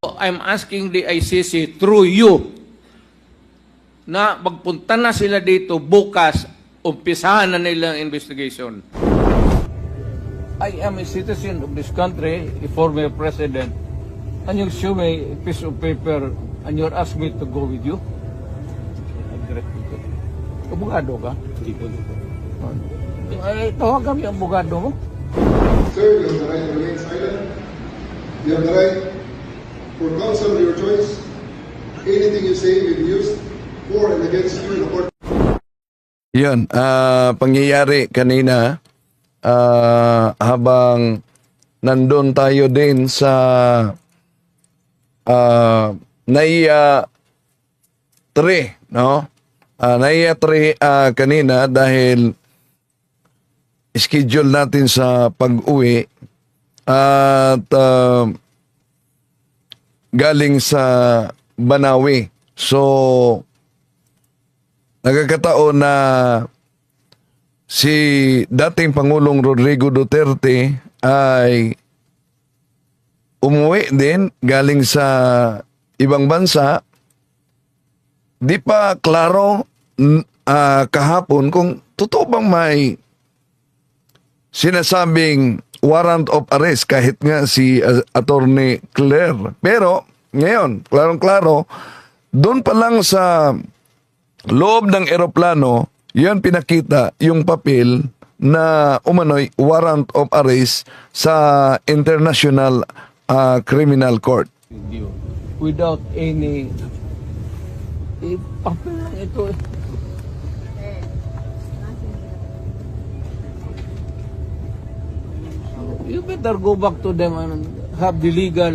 I'm asking the ICC through you na magpunta na sila dito bukas, umpisahan na nila ang investigation. I am a citizen of this country, a former president, and you show me a piece of paper and you're asking me to go with you? Abogado ka? Hindi po. Tawagan mo yung abogado mo. Sir, you have the right to remain silent. You have the right for counsel of your choice. Anything you say may be used for and against you in a court. Yun, ah, pangyayari kanina ah, habang nandun tayo din sa uh, Naiya 3, no? Ah, Naiya 3 ah, kanina dahil schedule natin sa pag-uwi at ah, galing sa Banawi. So, nagkakataon na si dating Pangulong Rodrigo Duterte ay umuwi din galing sa ibang bansa. Di pa klaro ah, kahapon kung totoo bang may sinasabing warrant of arrest kahit nga si uh, Attorney Claire. Pero ngayon, klarong-klaro, doon pa lang sa loob ng eroplano, yan pinakita yung papel na umano'y warrant of arrest sa International ah, Criminal Court. without any eh, papel lang ito eh. You better go back to them and have the legal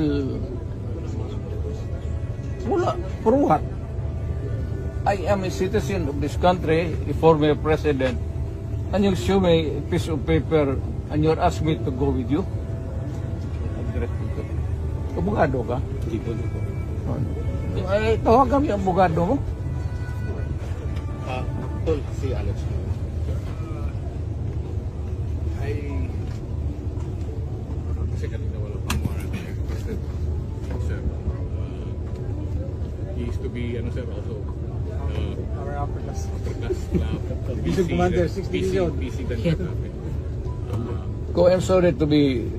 wala for what? I am a citizen of this country, a former president, and you show me a piece of paper and you're asking me to go with you? Abogado ka? Hindi po. Tawagan mo yung abogado mo. Ah, tol, si Alex. Ay... Kasi kanina wala pang warrant eh. Kasi, sir, uh, he used to be, ano sir, also, uh, Our upper class. upper class club. Division Commander, 6 Division. PC, natin. Uh, Ko, I'm sorry to be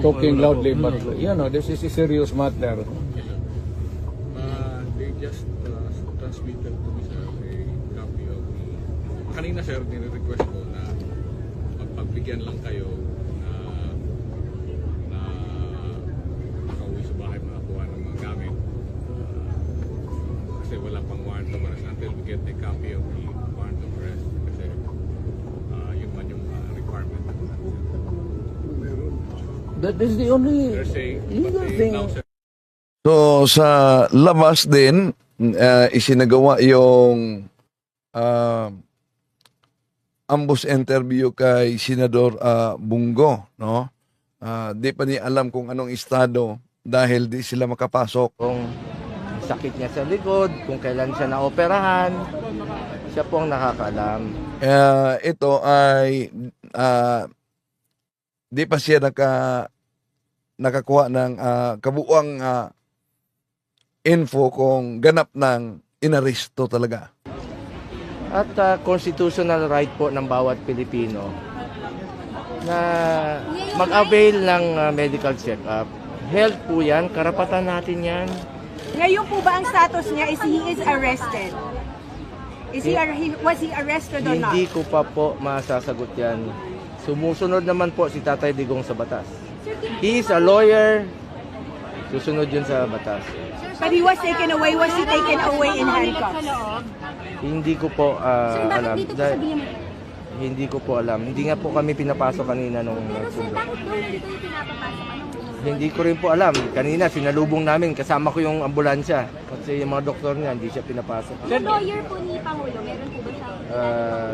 talking loudly, but you know, this is a serious matter. Uh, they just uh, transmitted to me sir a copy of the... Kanina sir, nire-request ko na magpagbigyan lang kayo na na makauwi sa bahay makakuha ng mga gamit. Uh, kasi wala pang warrant of arrest until we get a copy of the warrant of arrest. Kasi uh, yun man yung uh, requirement. That is the only legal thing. So sa labas din uh, isinagawa yung uh, ambush interview kay Senador uh, Bungo, no? Uh, di pa niya alam kung anong estado dahil di sila makapasok. kung sakit niya sa likod, kung kailan siya naoperahan, siya po ang nakakaalam. Uh, ito ay uh, di pa siya naka nakakuha ng uh, kabuuang uh, info kung ganap ng inaresto talaga. At ah, constitutional right po ng bawat Pilipino na mag-avail ng ah, medical check-up. Health po yan, karapatan natin yan. Ngayon po ba ang status niya is he is arrested? Is he, was he arrested or not? Hindi ko pa po masasagot yan. Sumusunod naman po si Tatay Digong sa batas. He is a lawyer. Susunod yun sa batas. But he was taken away. Was he taken away in handcuffs? Hindi ko po Sir, bakit alam. dito po? Hindi ko po alam. Hindi nga po kami pinapasok kanina nung Pero sir, nagsundo. bakit daw dito yung pinapapasok? Anong Hindi ko rin po alam. Kanina sinalubong namin kasama ko yung ambulansya. Kasi yung mga doktor niya hindi siya pinapasok. Yung lawyer po ni Pangulo, meron po ba siyang... Ah,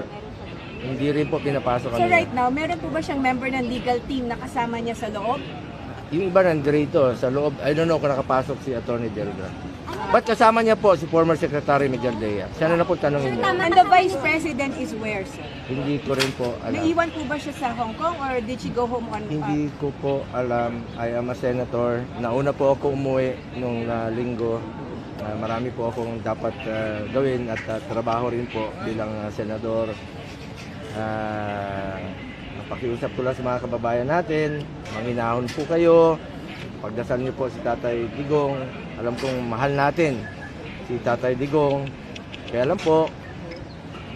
hindi rin po pinapasok So kanina. right now, meron po ba siyang member ng legal team na kasama niya sa loob? Yung iba nandito sa loob. I don't know kung nakapasok si Attorney Delgra. Ba't kasama niya po si former Secretary Miguel Dea? Siya na na po tanongin niyo. And the Vice President is where, sir? Hindi ko rin po alam. Naiwan po ba siya sa Hong Kong or did she go home on... uh, Hindi ko po alam. I am a senator. Nauna po ako umuwi nung ah, linggo. Ah, marami po akong dapat ah, gawin at ah, trabaho rin po bilang ah, senador. Ah, pakiusap ko lang sa mga kababayan natin. Manginahon po kayo. Pagdasal niyo po si Tatay Digong. Alam kong mahal natin si Tatay Digong. Kaya alam po,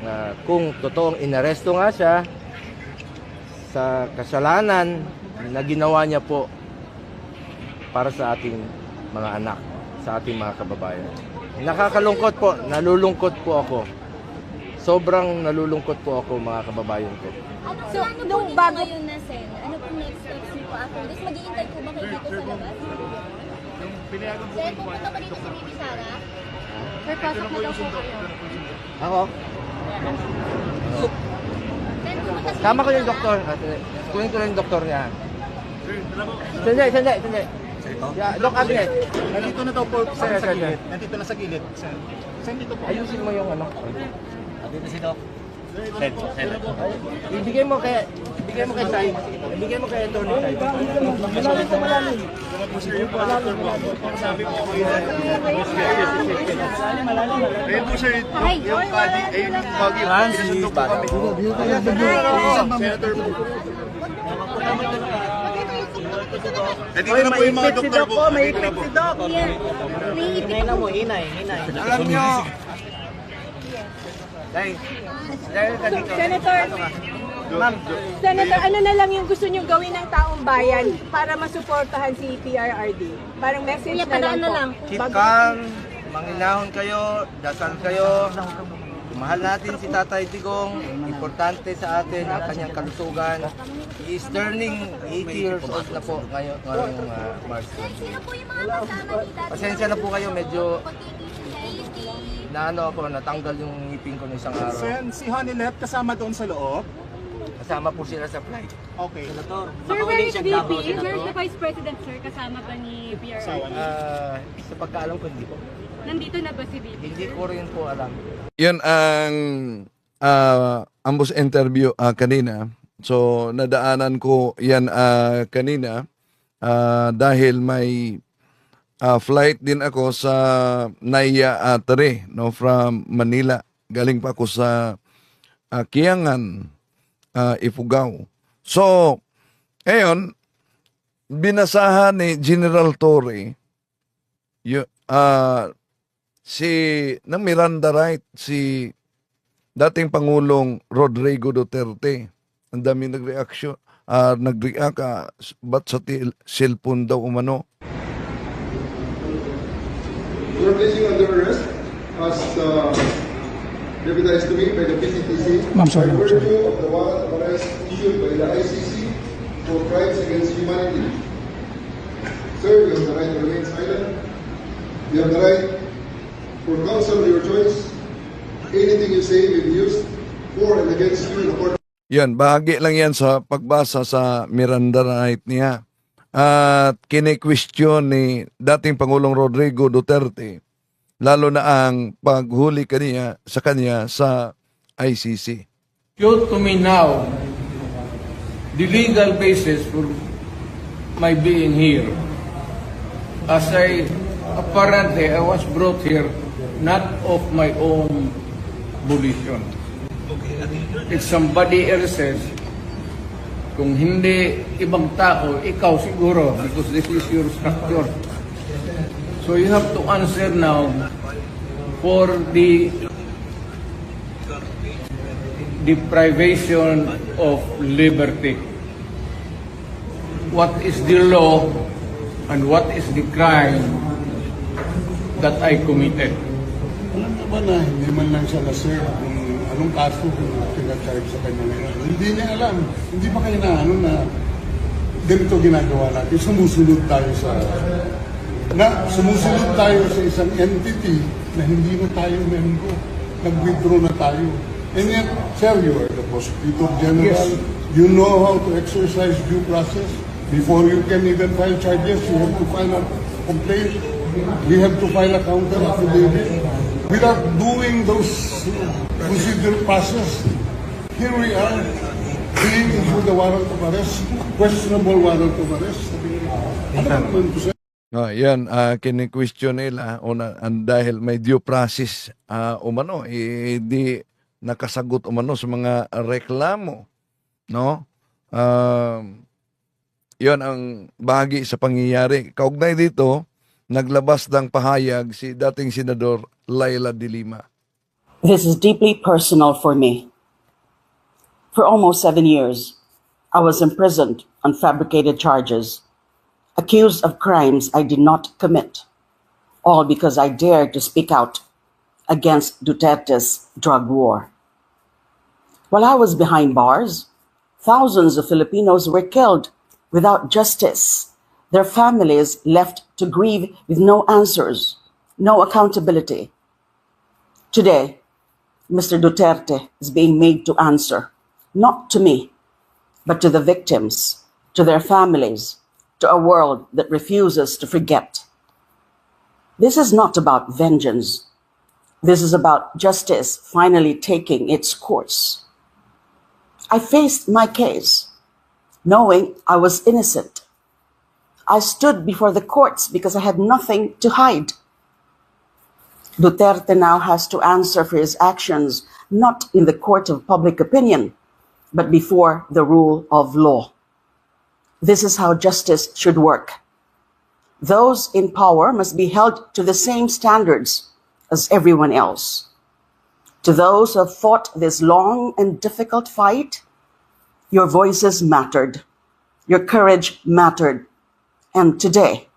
na kung totoong inaresto nga siya, sa kasalanan na ginawa niya po para sa ating mga anak, sa ating mga kababayan. Nakakalungkot po, nalulungkot po ako. Sobrang nalulungkot po ako mga kababayan ko. So, ano nung po bago- ngayon na, Sen? Po po this? Mag-iintay po ba kayo dito sa labas? Sen, pupunta pa dito si Bibi Sara? Sir, pasok na daw po kayo. Ako? Sen, pumunta si Tama ko yung doktor. Ah. Kunin ko lang yung doktor niya. Sandali, sandali, sandali. Yeah, Doc Agnes. Nandito na daw po Sir, sir, sa sir, gilid. Nandito na sa gilid, sir. Sir, dito po. Ayusin mo yung ano. Dito si Doc. Ay, Ibigay mo kay ibigay mo kay Sai. Ibigay mo kay Tony. Malalim po, malalim. Malalim. Sabi ko kayo. Malalim, malalim. Ayun po sir, Ay, yung kadi, ayun yung bagyo. Sinundo po kami. Senator po. Nandito na po yung mga doktor po. Nandito na po. Here. Naiipit ako. Alam nyo. Dahil, dahil ka dito. Senator, Ma'am, Senator, ano na lang yung gusto niyong gawin ng taong bayan para masuportahan si PRRD? Parang message na lang na po. Bago- calm, manginahon kayo, dasal kayo. Mahal natin si Tatay Digong. Importante sa atin ang kanyang kalusugan. He is turning 80 years old na po ngayon, ngayong uh, March 20. Sino po yung mga kasama ni Dati? Pasensya na po kayo, medyo. Na ano ako, natanggal yung ngipin ko ng isang araw. Sir, si Honey Left kasama doon sa loob. Kasama po sila sa flight. Okay. Sir, where is VP? Where is the Vice President, sir? Kasama ba ni PRR? Ah, sa pagkaalam ko, hindi po. Nandito na ba si VP? Hindi ko rin po alam. Yun ang ah, ambos interview ah, kanina. So, nadaanan ko yan ah, kanina ah, dahil may ah, flight din ako sa Naya uh, no, from Manila. Galing pa ako sa ah, Kiangan, ah, Ifugao. So, ngayon, binasahan ni General Torre yu- ah, si ng Miranda Wright, si dating Pangulong Rodrigo Duterte. Ang dami nagreaksyon, ah nag-react, ah, ba't sa cellphone daw umano? You are placing under arrest as uh, deputized to me by the PCTC. Ma'am, sorry, By virtue of the warrant of arrest issued by the ICC for crimes against humanity. Sir, you have the right to remain silent. You have the right for counsel of your choice. Anything you say may be used for and against you in the court Yan, bahagi lang yan sa pagbasa sa Miranda Right niya. At kine-question ni dating Pangulong Rodrigo Duterte, lalo na ang paghuli kaniya sa kanya sa ICC. You to me now the legal basis for my being here. As I apparently I was brought here not of my own volition. It's somebody else's. Kung hindi ibang tao, ikaw siguro because this is your structure. So you have to answer now for the deprivation of liberty. What is the law and what is the crime that I committed? Alam niyo ba na hindi man lang siya na-serve anong kaso kung pinacharge sa kanya ngayon? Hindi niya alam. Hindi ba kayo na ano na ganito ginagawa natin? Sumusunod tayo sa na sumusunod tayo sa isang entity na hindi na tayo member. Nag-withdraw na tayo. And yet, sir, you are the prosecutor general. Yes. You know how to exercise due process. Before you can even file charges, you have to file a complaint. We have to file a counter affidavit. Without doing those procedure process, here we are being issued the warrant of arrest, questionable warrant of arrest. Ano naman sir? Oh, yan, uh, kini-question nila una, ang dahil may due process ah, umano, eh, di nakasagot umano sa mga reklamo. No? Um, yon ang bahagi sa pangyayari. Kaugnay dito, naglabas ng pahayag si dating Senador Lima. This is deeply personal for me. For almost seven years, I was imprisoned on fabricated charges, accused of crimes I did not commit, all because I dared to speak out against Duterte's drug war. While I was behind bars, thousands of Filipinos were killed without justice, their families left to grieve with no answers, no accountability. Today, Mr. Duterte is being made to answer, not to me, but to the victims, to their families, to a world that refuses to forget. This is not about vengeance. This is about justice finally taking its course. I faced my case, knowing I was innocent. I stood before the courts because I had nothing to hide. Duterte now has to answer for his actions not in the court of public opinion, but before the rule of law. This is how justice should work. Those in power must be held to the same standards as everyone else. To those who have fought this long and difficult fight, your voices mattered, your courage mattered, and today,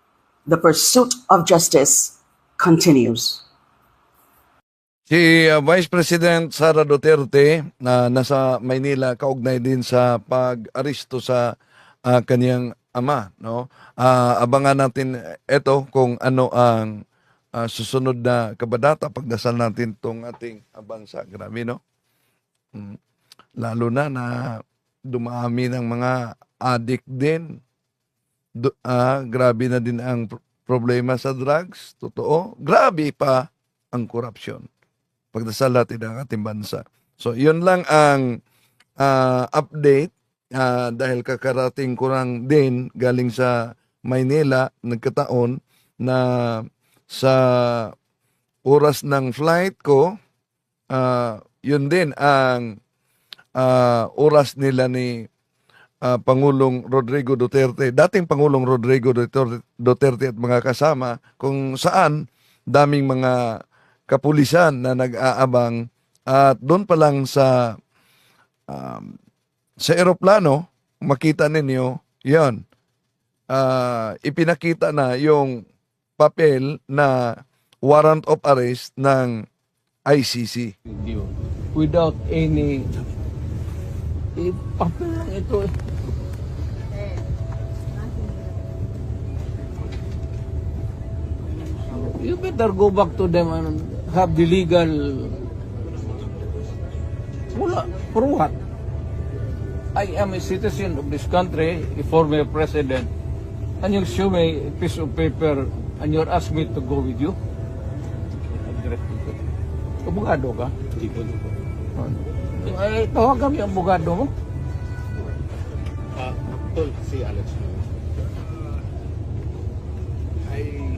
the pursuit of justice continues. Si uh, Vice President Sara Duterte na nasa Maynila kaugnay din sa pag-aresto sa uh, kaniyang ama, no? Ah, abangan natin ito kung ano ang ah, susunod na kabadata pagdasal natin tong ating bansa. Grabe, no? Mm. Lalo na na dumami ng mga addict din. Du- ah, grabe na din ang pr- problema sa drugs. Totoo. Grabe pa ang korupsyon pagdasal natin ang ating bansa. So, yun lang ang ah, update ah, dahil kakarating ko lang din galing sa Maynila, nagkataon na sa oras ng flight ko, ah, yun din ang ah, oras nila ni ah, Pangulong Rodrigo Duterte, dating Pangulong Rodrigo Duterte, Duterte at mga kasama kung saan daming mga kapulisan na nag-aabang. At doon pa lang sa um, sa eroplano makita ninyo yon ah, ipinakita na yung papel na warrant of arrest ng ICC without any eh, papel lang ito eh. You better go back to them and have the legal Wala. For? I am a citizen of this country, a former president, and you show me a piece of paper and you're ask me to go with you? Abogado ka? Hindi po. Ay, tawagan mo abogado mo. Ah, tol, si Alex. Ay...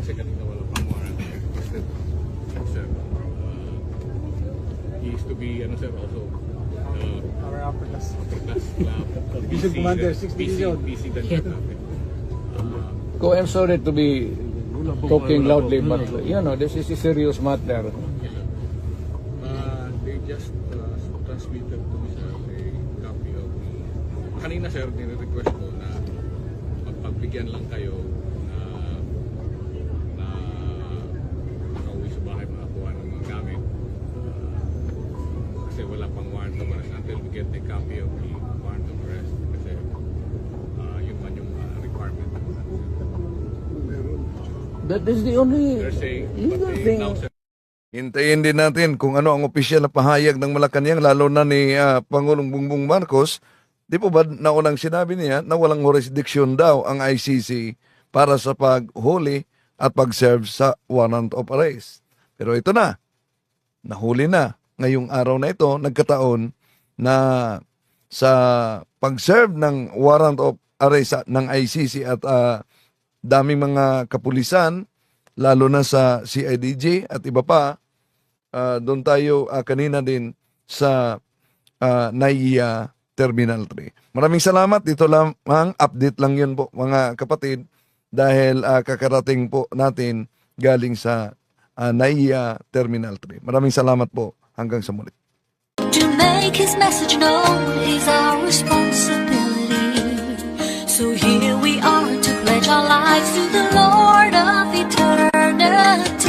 Kasi kanina wala pang warrant. Kasi, sir, uh, he used to be, ano sir, also, uh, Our upper class. upper class club. Division commander, uh, 60 PC, million. PC din siya namin. Uh, Ko, I'm sorry to be talking loudly, but you know, this is a serious matter. Uh, they just uh, transmitted to me sir a copy of the... Kanina sir, nire-request ko na magpagbigyan lang kayo get the copy of the warrant of arrest. Kasi uh, yun man yung uh, requirement. That is the only They're saying, but legal they thing. now sir, Hintayin din natin kung ano ang opisyal na pahayag ng Malacanang lalo na ni ah, Pangulong Bongbong Marcos Di po ba naunang sinabi niya na walang jurisdiction daw ang ICC para sa paghuli at pag-serve sa warrant of arrest. Pero ito na, nahuli na. Ngayong araw na ito, nagkataon na sa pag-serve ng warrant of arrest ng ICC at ah, daming mga kapulisan, lalo na sa CIDG at iba pa, ah, doon tayo ah, kanina din sa uh, NAIA Terminal 3. Maraming salamat. Dito lamang update lang yun po mga kapatid dahil ah, kakarating po natin galing sa uh, NAIA Terminal 3. Maraming salamat po. Hanggang sa muli. To make his message known is our responsibility. So here we are to pledge our lives to the Lord of eternity.